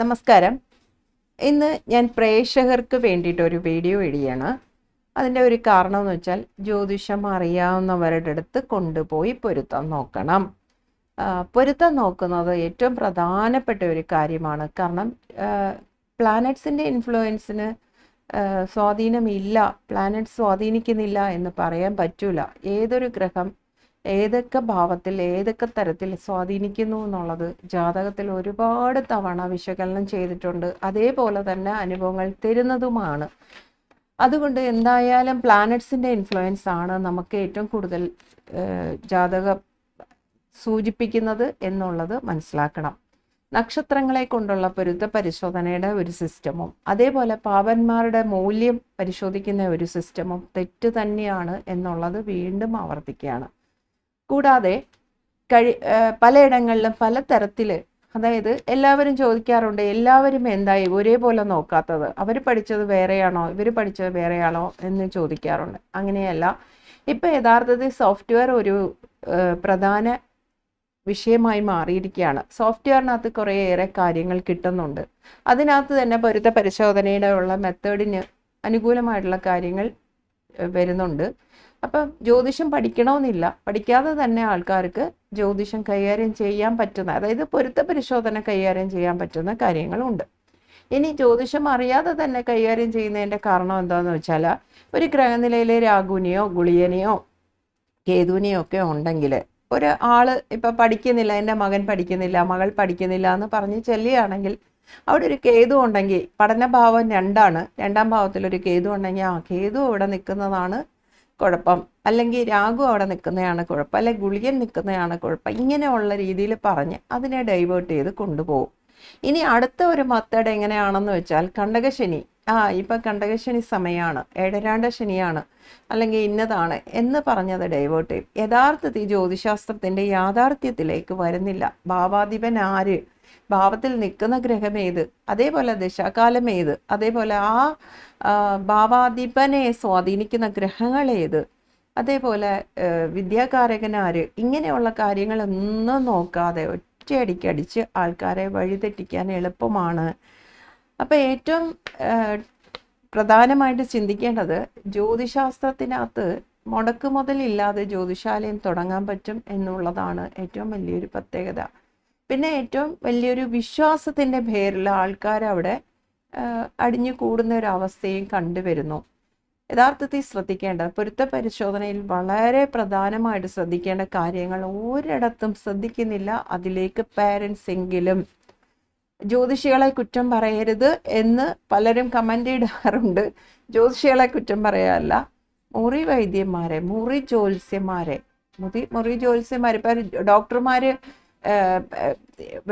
നമസ്കാരം. ഇന്ന് ഞാൻ പ്രേക്ഷകർക്ക് വേണ്ടിയിട്ട് ഒരു വീഡിയോ ഇടുകയാണ്. അതിന്റെ ഒരു കാരണം എന്ന് വെച്ചാൽ ജ്യോതിഷം അറിയാവുന്നവരുടെ അടുത്ത് കൊണ്ടുപോയി പൊരുത്തം നോക്കണം. പൊരുത്തം നോക്കുന്നത് ഏറ്റവും പ്രധാനപ്പെട്ട ഒരു കാര്യമാണ്. കാരണം പ്ലാനറ്റ്സിന്റെ ഇൻഫ്ലുവൻസിന് സ്വാധീനമില്ല പ്ലാനറ്റ് സ്വാധീനിക്കുന്നില്ല എന്ന് പറയാൻ പറ്റൂല. ഏതൊരു ഗ്രഹം ഏതൊക്കെ ഭാവത്തിൽ ഏതൊക്കെ തരത്തിൽ സ്വാധീനിക്കുന്നു എന്നുള്ളത് ജാതകത്തിൽ ഒരുപാട് തവണ വിശകലനം ചെയ്തിട്ടുണ്ട്. അതേപോലെ തന്നെ അനുഭവങ്ങൾ തരുന്നതുമാണ്. അതുകൊണ്ട് എന്തായാലും പ്ലാനറ്റ്സിന്റെ ഇൻഫ്ലുവൻസ് ആണ് നമുക്ക് ഏറ്റവും കൂടുതൽ ജാതക സൂചിപ്പിക്കുന്നത് എന്നുള്ളത് മനസ്സിലാക്കണം. നക്ഷത്രങ്ങളെ കൊണ്ടുള്ള പൊരുത്ത പരിശോധനയുടെ ഒരു സിസ്റ്റമും അതേപോലെ പാപന്മാരുടെ മൂല്യം പരിശോധിക്കുന്ന ഒരു സിസ്റ്റമും തെറ്റ് തന്നെയാണ് എന്നുള്ളത് വീണ്ടും ആവർത്തിക്കുകയാണ്. കൂടാതെ കഴി പലയിടങ്ങളിലും പല തരത്തിൽ അതായത് എല്ലാവരും ചോദിക്കാറുണ്ട് എല്ലാവരും എന്തായി ഒരേപോലെ നോക്കാത്തത്. അവർ പഠിച്ചത് വേറെയാണോ? ഇവർ പഠിച്ചത് വേറെയാണോ എന്ന് ചോദിക്കാറുണ്ട്. അങ്ങനെയല്ല. ഇപ്പം യഥാർത്ഥത്തിൽ സോഫ്റ്റ്വെയർ ഒരു പ്രധാന വിഷയമായി മാറിയിരിക്കുകയാണ്. സോഫ്റ്റ്വെയറിനകത്ത് കുറേയേറെ കാര്യങ്ങൾ കിട്ടുന്നുണ്ട്. അതിനകത്ത് തന്നെ പൊരുത്ത പരിശോധനയുടെ ഉള്ള മെത്തേഡിന് അനുകൂലമായിട്ടുള്ള കാര്യങ്ങൾ വരുന്നുണ്ട്. അപ്പം ജ്യോതിഷം പഠിക്കണമെന്നില്ല. പഠിക്കാതെ തന്നെ ആൾക്കാർക്ക് ജ്യോതിഷം കൈകാര്യം ചെയ്യാൻ പറ്റുന്ന അതായത് പൊരുത്ത പരിശോധന കൈകാര്യം ചെയ്യാൻ പറ്റുന്ന കാര്യങ്ങളുണ്ട്. ഇനി ജ്യോതിഷം അറിയാതെ തന്നെ കൈകാര്യം ചെയ്യുന്നതിന്റെ കാരണം എന്താണെന്ന് വെച്ചാൽ ഒരു ഗ്രഹനിലയിലെ രാഘുവിനെയോ ഗുളിയനെയോ കേതുവിനെയോ ഒക്കെ ഉണ്ടെങ്കിൽ ഒരു ആൾ ഇപ്പം പഠിക്കുന്നില്ല എന്റെ മകൻ പഠിക്കുന്നില്ല മകൾ പഠിക്കുന്നില്ല എന്ന് പറഞ്ഞ് ചെല്ലുകയാണെങ്കിൽ അവിടെ ഒരു കേതു ഉണ്ടെങ്കിൽ പഠനഭാവം രണ്ടാണ്. രണ്ടാം ഭാവത്തിൽ ഒരു കേതു ഉണ്ടെങ്കിൽ ആ കേതു അവിടെ നിൽക്കുന്നതാണ് കുഴപ്പം. അല്ലെങ്കിൽ രാഗു അവിടെ നിൽക്കുന്നതാണ് കുഴപ്പം. അല്ലെങ്കിൽ ഗുളികൻ നിൽക്കുന്നതാണ് കുഴപ്പം. ഇങ്ങനെയുള്ള രീതിയിൽ പറഞ്ഞ് അതിനെ ഡൈവേർട്ട് ചെയ്ത് കൊണ്ടുപോകും. ഇനി അടുത്ത ഒരു മെത്തേഡ് എങ്ങനെയാണെന്ന് വെച്ചാൽ കണ്ടകശനി. ആ ഇപ്പം കണ്ടകശനി സമയമാണ് ഏഴരാണ്ട ശനിയാണ്. അല്ലെങ്കിൽ ഇന്നതാണ് എന്ന് പറഞ്ഞത് ഡൈവേർട്ട് ചെയ്യും. യഥാർത്ഥത്തിൽ ജ്യോതിശാസ്ത്രത്തിന്റെ യാഥാർത്ഥ്യത്തിലേക്ക് വരുന്നില്ല. ഭാവാധിപൻ ആര്? ഭാവത്തിൽ നിൽക്കുന്ന ഗ്രഹം ഏത്? അതേപോലെ ദശാകാലം ഏത്? അതേപോലെ ആ ഭാവാധിപനെ സ്വാധീനിക്കുന്ന ഗ്രഹങ്ങൾ ഏത്? അതേപോലെ വിദ്യാകാരകനാര് ഇങ്ങനെയുള്ള കാര്യങ്ങളൊന്നും നോക്കാതെ ഒറ്റയടിക്ക് അടിച്ച് ആൾക്കാരെ വഴിതെറ്റിക്കാൻ എളുപ്പമാണ്. അപ്പം ഏറ്റവും പ്രധാനമായിട്ട് ചിന്തിക്കേണ്ടത് ജ്യോതിശാസ്ത്രത്തിനകത്ത് മുടക്കുമുതലില്ലാതെ ജ്യോതിശാലയം തുടങ്ങാൻ പറ്റും എന്നുള്ളതാണ് ഏറ്റവും വലിയൊരു പ്രത്യേകത. പിന്നെ ഏറ്റവും വലിയൊരു വിശ്വാസത്തിന്റെ പേരിൽ ആൾക്കാർ അവിടെ അടിഞ്ഞു കൂടുന്ന ഒരു അവസ്ഥയും കണ്ടുവരുന്നു. യഥാർത്ഥത്തിൽ ശ്രദ്ധിക്കേണ്ട പൊരുത്ത പരിശോധനയിൽ വളരെ പ്രധാനമായിട്ട് ശ്രദ്ധിക്കേണ്ട കാര്യങ്ങൾ ഒരിടത്തും ശ്രദ്ധിക്കുന്നില്ല. അതിലേക്ക് പാരൻസ് എങ്കിലും ജ്യോതിഷികളെ കുറ്റം പറയരുത് എന്ന് പലരും കമന്റ് ഇടാറുണ്ട്. ജ്യോതിഷികളെ കുറ്റം പറയാറില്ല മുറി വൈദ്യന്മാരെ മുറി ജ്യോത്സ്യന്മാരെ മുറി മുറി ജ്യോത്സ്യന്മാർ ഇപ്പം ഡോക്ടർമാർ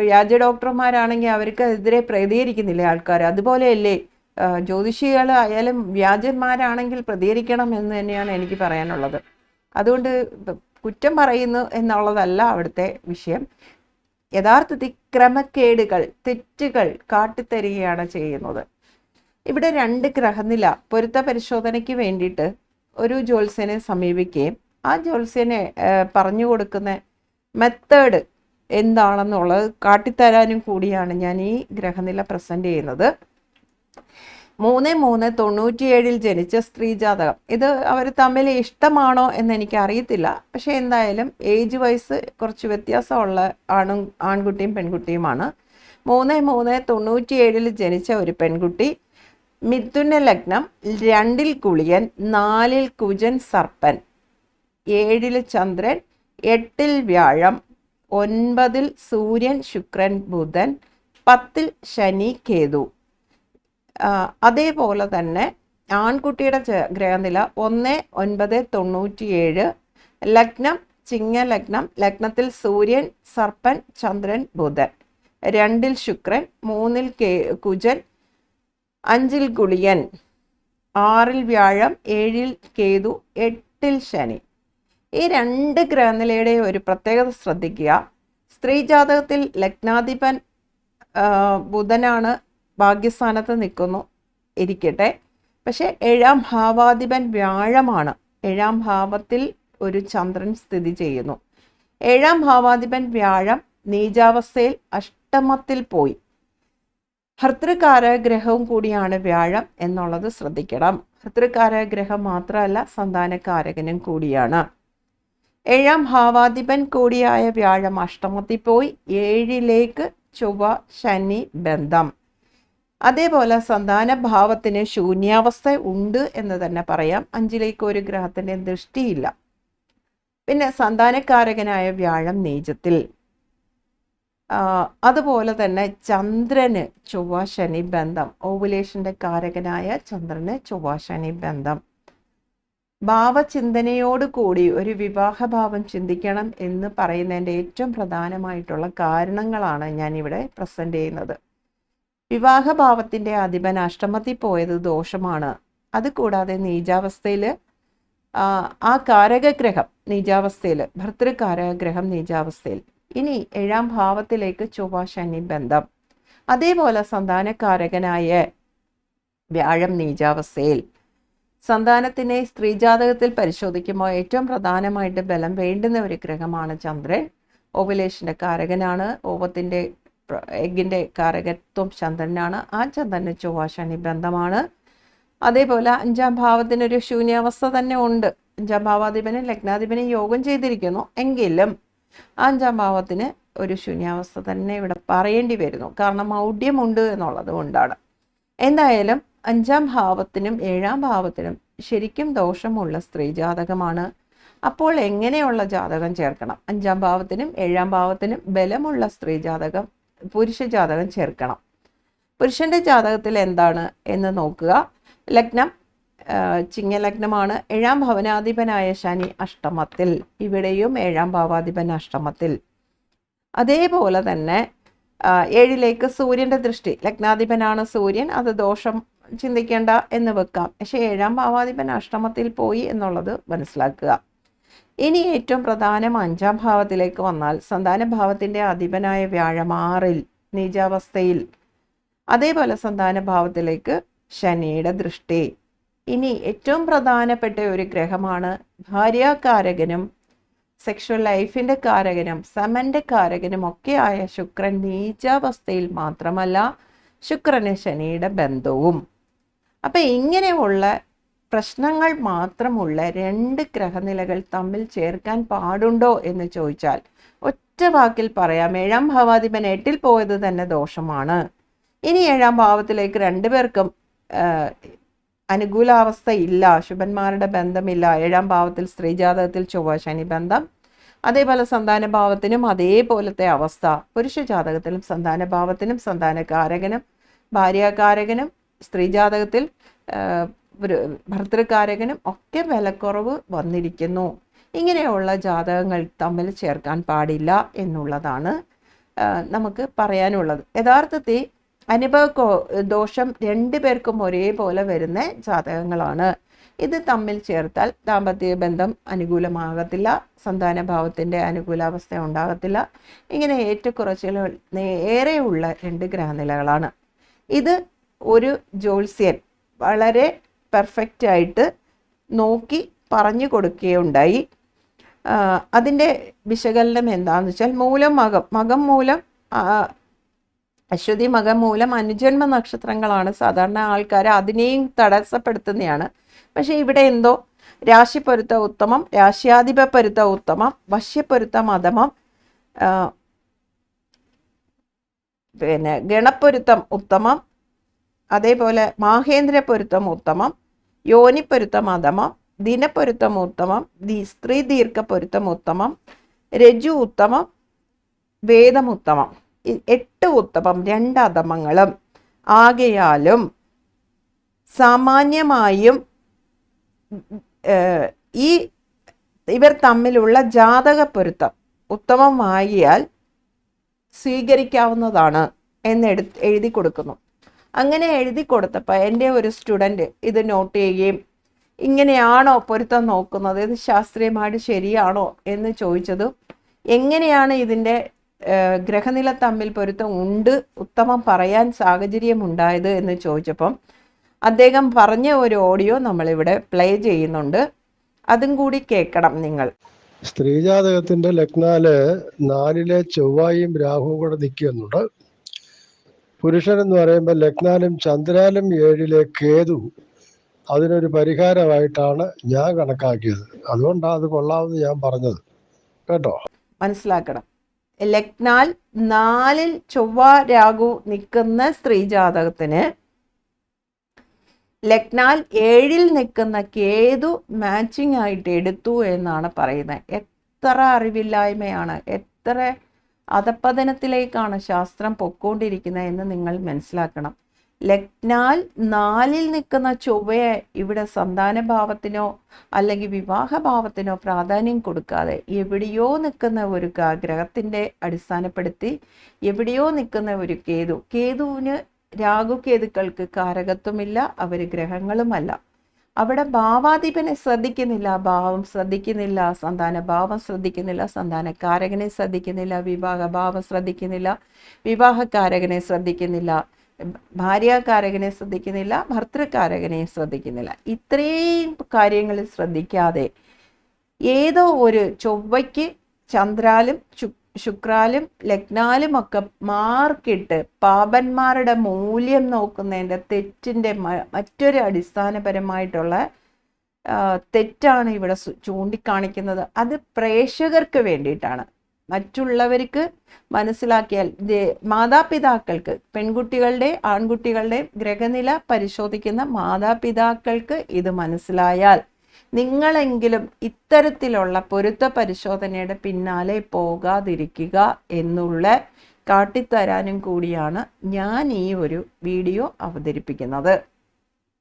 വ്യാജ ഡോക്ടർമാരാണെങ്കിൽ അവർക്ക് എതിരെ പ്രതികരിക്കുന്നില്ലേ ആൾക്കാർ അതുപോലെയല്ലേ ജ്യോതിഷികൾ ആയാലും വ്യാജന്മാരാണെങ്കിൽ പ്രതികരിക്കണം എന്ന് തന്നെയാണ് എനിക്ക് പറയാനുള്ളത്. അതുകൊണ്ട് കുറ്റം പറയുന്നു എന്നുള്ളതല്ല അവിടുത്തെ വിഷയം. യഥാർത്ഥത്തിൽ ക്രമക്കേടുകൾ തെറ്റുകൾ കാട്ടിത്തരികയാണ് ചെയ്യുന്നത്. ഇവിടെ രണ്ട് ഗ്രഹനില പൊരുത്ത പരിശോധനയ്ക്ക് വേണ്ടിയിട്ട് ഒരു ജ്യോത്സ്യനെ സമീപിക്കുകയും ആ ജ്യോത്സ്യനെ പറഞ്ഞു കൊടുക്കുന്ന മെത്തേഡ് എന്താണെന്നുള്ളത് കാട്ടിത്തരാനും കൂടിയാണ് ഞാൻ ഈ ഗ്രഹനില പ്രസന്റ് ചെയ്യുന്നത്. മൂന്ന് മൂന്ന് തൊണ്ണൂറ്റിയേഴിൽ ജനിച്ച സ്ത്രീ ജാതകം. ഇത് അവർ തമ്മിൽ ഇഷ്ടമാണോ എന്ന് എനിക്ക് അറിയത്തില്ല പക്ഷേ എന്തായാലും ഏജ് വൈസ് കുറച്ച് വ്യത്യാസമുള്ള ആണും ആൺകുട്ടിയും പെൺകുട്ടിയുമാണ്. മൂന്ന് മൂന്ന് തൊണ്ണൂറ്റിയേഴിൽ ജനിച്ച ഒരു പെൺകുട്ടി മിഥുന ലഗ്നം രണ്ടിൽ കുളിയൻ നാലിൽ കുജൻ സർപ്പൻ ഏഴിൽ ചന്ദ്രൻ എട്ടിൽ വ്യാഴം ഒൻപതിൽ സൂര്യൻ ശുക്രൻ ബുധൻ പത്തിൽ ശനി കേതു. അതേപോലെ തന്നെ ആൺകുട്ടിയുടെ ഗ്രഹനില ഒന്ന് ഒൻപത് തൊണ്ണൂറ്റിയേഴ് ലഗ്നം ചിങ്ങ ലഗ്നം ലഗ്നത്തിൽ സൂര്യൻ സർപ്പൻ ചന്ദ്രൻ ബുധൻ. രണ്ടിൽ ശുക്രൻ മൂന്നിൽ കേ കുജൻ അഞ്ചിൽ ഗുളിയൻ ആറിൽ വ്യാഴം ഏഴിൽ കേതു എട്ടിൽ ശനി. ഈ രണ്ട് ഗ്രഹനിലയുടെ ഒരു പ്രത്യേകത ശ്രദ്ധിക്കുക. സ്ത്രീ ജാതകത്തിൽ ലഗ്നാധിപൻ ബുധനാണ് ഭാഗ്യസ്ഥാനത്ത് നിൽക്കുന്നു ഇരിക്കട്ടെ. പക്ഷേ ഏഴാം ഭാവാധിപൻ വ്യാഴമാണ്. ഏഴാം ഭാവത്തിൽ ഒരു ചന്ദ്രൻ സ്ഥിതി ചെയ്യുന്നു. ഏഴാം ഭാവാധിപൻ വ്യാഴം നീചാവസ്ഥയിൽ അഷ്ടമത്തിൽ പോയി. ഭർത്തൃകാരഗ്രഹവും കൂടിയാണ് വ്യാഴം എന്നുള്ളത് ശ്രദ്ധിക്കണം. ഭർത്തൃകാരഗ്രഹം മാത്രമല്ല സന്താനകാരകനും കൂടിയാണ്. ഏഴാം ഭാവാധിപൻ കൂടിയായ വ്യാഴം അഷ്ടമത്തിൽ പോയി ഏഴിലേക്ക് ചൊവ്വ ശനി ബന്ധം. അതേപോലെ സന്താന ഭാവത്തിന് ശൂന്യാവസ്ഥ ഉണ്ട് എന്ന് തന്നെ പറയാം. അഞ്ചിലേക്ക് ഒരു ഗ്രഹത്തിന്റെ ദൃഷ്ടിയില്ല. പിന്നെ സന്താനക്കാരകനായ വ്യാഴം നീചത്തിൽ. അതുപോലെ തന്നെ ചന്ദ്രന് ചൊവ്വ ശനി ബന്ധം. ഓവുലേഷന്റെ കാരകനായ ചന്ദ്രന് ചൊവ്വ ശനി ബന്ധം. ഭാവചിന്തനയോട് കൂടി ഒരു വിവാഹഭാവം ചിന്തിക്കണം എന്ന് പറയുന്നതിന്റെ ഏറ്റവും പ്രധാനമായിട്ടുള്ള കാരണങ്ങളാണ് ഞാൻ ഇവിടെ പ്രസന്റ് ചെയ്യുന്നത്. വിവാഹഭാവത്തിന്റെ അധിപൻ അഷ്ടമത്തിൽ പോയത് ദോഷമാണ്. അതുകൂടാതെ നീചാവസ്ഥയിൽ ആ കാരകഗ്രഹം നീചാവസ്ഥയിൽ ഭർത്തൃകാരകഗ്രഹം നീചാവസ്ഥയിൽ. ഇനി ഏഴാം ഭാവത്തിലേക്ക് ചൊവ്വ ശനി ബന്ധം. അതേപോലെ സന്താനകാരകനായ വ്യാഴം നീചാവസ്ഥയിൽ. സന്താനത്തിനെ സ്ത്രീജാതകത്തിൽ പരിശോധിക്കുമ്പോൾ ഏറ്റവും പ്രധാനമായിട്ട് ബലം വേണ്ടുന്ന ഒരു ഗ്രഹമാണ് ചന്ദ്രൻ. ഓവുലേഷന്റെ കാരകനാണ്. ഓവത്തിന്റെ എഗ്ഗിന്റെ കാരകത്വം ചന്ദ്രനാണ്. ആ ചന്ദ്രന് ചൊവ്വാശനി ബന്ധമാണ്. അതേപോലെ അഞ്ചാം ഭാവത്തിനൊരു ശൂന്യാവസ്ഥ തന്നെ ഉണ്ട്. അഞ്ചാം ഭാവാധിപനും ലഗ്നാധിപനും യോഗം ചെയ്തിരിക്കുന്നു. എങ്കിലും അഞ്ചാം ഭാവത്തിന് ഒരു ശൂന്യാവസ്ഥ തന്നെ ഇവിടെ പറയേണ്ടി വരുന്നു. കാരണം മൗഢ്യമുണ്ട് എന്നുള്ളത് കൊണ്ടാണ്. എന്തായാലും അഞ്ചാം ഭാവത്തിനും ഏഴാം ഭാവത്തിനും ശരിക്കും ദോഷമുള്ള സ്ത്രീ ജാതകമാണ്. അപ്പോൾ എങ്ങനെയുള്ള ജാതകം ചേർക്കണം? അഞ്ചാം ഭാവത്തിനും ഏഴാം ഭാവത്തിനും ബലമുള്ള സ്ത്രീ ജാതകം പുരുഷ ജാതകം ചേർക്കണം. പുരുഷന്റെ ജാതകത്തിൽ എന്താണ് എന്ന് നോക്കുക. ലഗ്നം ചിങ്ങ ചിങ്ങലഗ്നമാണ്. ഏഴാം ഭവനാധിപനായ ശനി അഷ്ടമത്തിൽ ഇവിടെയും ഏഴാം ഭാവാധിപൻ അഷ്ടമത്തിൽ. അതേപോലെ തന്നെ ഏഴിലേക്ക് സൂര്യന്റെ ദൃഷ്ടി. ലഗ്നാധിപനാണ് സൂര്യൻ അത് ദോഷം ചിന്തിക്കേണ്ട എന്ന് വെക്കാം. പക്ഷേ ഏഴാം ഭാവാധിപൻ അഷ്ടമത്തിൽ പോയി എന്നുള്ളത് മനസ്സിലാക്കുക. ഇനി ഏറ്റവും പ്രധാനം അഞ്ചാം ഭാവത്തിലേക്ക് വന്നാൽ സന്താന ഭാവത്തിന്റെ അധിപനായ വ്യാഴം ആറിൽ നീചാവസ്ഥയിൽ അതേപോലെ സന്താന ഭാവത്തിലേക്ക് ശനിയുടെ ദൃഷ്ടി. ഇനി ഏറ്റവും പ്രധാനപ്പെട്ട ഒരു ഗ്രഹമാണ് ഭാര്യാകാരകനും സെക്ഷൽ ലൈഫിന്റെ കാരകനും സമന്റെ കാരകനും ഒക്കെയായ ശുക്രൻ നീചാവസ്ഥയിൽ മാത്രമല്ല ശുക്രന് ശനിയുടെ ബന്ധവും. അപ്പം ഇങ്ങനെയുള്ള പ്രശ്നങ്ങൾ മാത്രമുള്ള രണ്ട് ഗ്രഹനിലകൾ തമ്മിൽ ചേർക്കാൻ പാടുണ്ടോ എന്ന് ചോദിച്ചാൽ ഒറ്റ വാക്കിൽ പറയാം. ഏഴാം ഭാവാധിപൻ എട്ടിൽ പോയത് തന്നെ ദോഷമാണ്. ഇനി ഏഴാം ഭാവത്തിലേക്ക് രണ്ടുപേർക്കും അനുകൂലാവസ്ഥ ഇല്ല ശുഭന്മാരുടെ ബന്ധമില്ല. ഏഴാം ഭാവത്തിൽ സ്ത്രീജാതകത്തിൽ ചൊവ്വ ശനി ബന്ധം. അതേപോലെ സന്താന ഭാവത്തിനും അതേപോലത്തെ അവസ്ഥ. പുരുഷ ജാതകത്തിലും സന്താന ഭാവത്തിനും സന്താനകാരകനും ഭാര്യാകാരകനും സ്ത്രീജാതകത്തിൽ ഭർത്തൃകാരകനും ഒക്കെ വിലക്കുറവ് വന്നിരിക്കുന്നു. ഇങ്ങനെയുള്ള ജാതകങ്ങൾ തമ്മിൽ ചേർക്കാൻ പാടില്ല എന്നുള്ളതാണ് നമുക്ക് പറയാനുള്ളത്. യഥാർത്ഥത്തിൽ അനുഭവ ദോഷം രണ്ടു പേർക്കും ഒരേപോലെ വരുന്ന ജാതകങ്ങളാണ്. ഇത് തമ്മിൽ ചേർത്താൽ ദാമ്പത്യ ബന്ധം അനുകൂലമാകത്തില്ല സന്താനഭാവത്തിന്റെ അനുകൂലാവസ്ഥ ഉണ്ടാകത്തില്ല. ഇങ്ങനെ ഏറ്റക്കുറച്ചിലുകൾ ഏറെയുള്ള രണ്ട് ഗ്രഹനിലകളാണ്. ഇത് ഒരു ജ്യോത്സ്യൻ വളരെ പെർഫെക്റ്റായിട്ട് നോക്കി പറഞ്ഞു കൊടുക്കുകയുണ്ടായി. അതിന്റെ വിശകലനം എന്താണെന്ന് വെച്ചാൽ മൂലം മകം മകം മൂലം അശ്വതി മകം മൂലം അനുജന്മ നക്ഷത്രങ്ങളാണ്. സാധാരണ ആൾക്കാർ അതിനെയും തടസ്സപ്പെടുത്തുന്നതാണ് പക്ഷേ ഇവിടെ എന്തോ? രാശിപ്പൊരുത്ത ഉത്തമം രാശ്യാധിപ പൊരുത്ത ഉത്തമം വശ്യപ്പൊരുത്ത മതമം പിന്നെ ഗണപ്പൊരുത്തം ഉത്തമം അതേപോലെ മാഹേന്ദ്ര പൊരുത്തം ഉത്തമം യോനിപ്പൊരുത്തം അധമം ദിനപ്പൊരുത്തം ഉത്തമം സ്ത്രീ ദീർഘ പൊരുത്തം ഉത്തമം രജു ഉത്തമം വേദമുത്തമം. എട്ട് ഉത്തമം രണ്ട് അധമങ്ങളും. ആകയാലും സാമാന്യമായും ഈ ഇവർ തമ്മിലുള്ള ജാതക പൊരുത്തം ഉത്തമമാകിയാൽ സ്വീകരിക്കാവുന്നതാണ് എന്ന് എഴുതി കൊടുക്കുന്നു. അങ്ങനെ എഴുതി കൊടുത്തപ്പോൾ എന്റെ ഒരു സ്റ്റുഡന്റ് ഇത് നോട്ട് ചെയ്യുകയും ഇങ്ങനെയാണോ പൊരുത്തം നോക്കുന്നത്? ഇത് ശാസ്ത്രീയമായിട്ട് ശരിയാണോ? എന്ന് ചോദിച്ചതും എങ്ങനെയാണ് ഇതിന്റെ ഗ്രഹനില തമ്മിൽ പൊരുത്തം ഉണ്ട്? ഉത്തമം പറയാൻ സാഹചര്യം ഉണ്ടായത്? എന്ന് ചോദിച്ചപ്പം അദ്ദേഹം പറഞ്ഞ ഒരു ഓഡിയോ നമ്മളിവിടെ പ്ലേ ചെയ്യുന്നുണ്ട്. അതും കൂടി കേൾക്കണം നിങ്ങൾ. സ്ത്രീജാതകത്തിന്റെ ലഗ്നാൽ നാലിലെ ചൊവ്വായും രാഹുവും കൂടെ നിൽക്കുന്നുണ്ട്. പുരുഷൻ എന്ന് പറയുമ്പോൾ ലഗ്നാലും ചന്ദ്രാലും ഏഴിലെ കേതു. അതിനൊരു പരിഹാരമായിട്ടാണ് ഞാൻ കണക്കാക്കിയത്. അതുകൊണ്ടാണ് അത് കൊള്ളാമെന്ന് ഞാൻ പറഞ്ഞത്. കേട്ടോ? മനസ്സിലാക്കണം. ലഗ്നാൽ നാലിൽ ചൊവ്വ രാഹു നിൽക്കുന്ന സ്ത്രീ ജാതകത്തിന് ലഗ്നാൽ ഏഴിൽ നിൽക്കുന്ന കേതു മാച്ചിങ് ആയിട്ട് എടുത്തു എന്നാണ് പറയുന്നത്. എത്ര അറിവില്ലായ്മയാണ്. എത്ര അധപ്പതനത്തിലേക്കാണ് ശാസ്ത്രം പൊക്കോണ്ടിരിക്കുന്നത് എന്ന് നിങ്ങൾ മനസ്സിലാക്കണം. ലഗ്നാൽ നാലിൽ നിൽക്കുന്ന ചൊവ്വയെ ഇവിടെ സന്താനഭാവത്തിനോ അല്ലെങ്കിൽ വിവാഹഭാവത്തിനോ പ്രാധാന്യം കൊടുക്കാതെ എവിടെയോ നിൽക്കുന്ന ഒരു ഗ്രഹത്തിന്റെ അടിസ്ഥാനപ്പെടുത്തി എവിടെയോ നിൽക്കുന്ന ഒരു കേതു. കേതുവിന് രാഹു കേതുക്കൾക്ക് കാരകത്വമില്ല അവർ ഗ്രഹങ്ങളുമല്ല. അവിടെ ഭാവാധിപനെ ശ്രദ്ധിക്കുന്നില്ല ഭാവം ശ്രദ്ധിക്കുന്നില്ല സന്താന ഭാവം ശ്രദ്ധിക്കുന്നില്ല സന്താനക്കാരകനെ ശ്രദ്ധിക്കുന്നില്ല വിവാഹ ഭാവം ശ്രദ്ധിക്കുന്നില്ല വിവാഹക്കാരകനെ ശ്രദ്ധിക്കുന്നില്ല ഭാര്യാകാരകനെ ശ്രദ്ധിക്കുന്നില്ല ഭർത്തൃകാരകനെ ശ്രദ്ധിക്കുന്നില്ല. ഇത്രയും കാര്യങ്ങളിൽ ശ്രദ്ധിക്കാതെ ഏതോ ഒരു ചൊവ്വയ്ക്ക് ചന്ദ്രാലും ശു- ശുക്രാലും ലഗ്നാലും ഒക്കെ മാർക്കിട്ട് പാപന്മാരുടെ മൂല്യം നോക്കുന്നതിന്റെ തെറ്റിന്റെ മറ്റൊരു അടിസ്ഥാനപരമായിട്ടുള്ള തെറ്റാണ് ഇവിടെ ചൂണ്ടിക്കാണിക്കുന്നത്. അത് പ്രേക്ഷകർക്ക് വേണ്ടിയിട്ടാണ്. മറ്റുള്ളവർക്ക് മനസ്സിലാക്കിയാൽ മാതാപിതാക്കൾക്ക് പെൺകുട്ടികളുടെ ആൺകുട്ടികളുടെ ഗ്രഹനില പരിശോധിക്കുന്ന മാതാപിതാക്കൾക്ക് ഇത് മനസ്സിലായാൽ നിങ്ങളെങ്കിലും ഇത്തരത്തിലുള്ള പൊരുത്ത പരിശോധനയുടെ പിന്നാലെ പോകാതിരിക്കുക എന്നുള്ള കാട്ടിത്തരാനും കൂടിയാണ് ഞാൻ ഈ ഒരു വീഡിയോ അവതരിപ്പിക്കുന്നത്.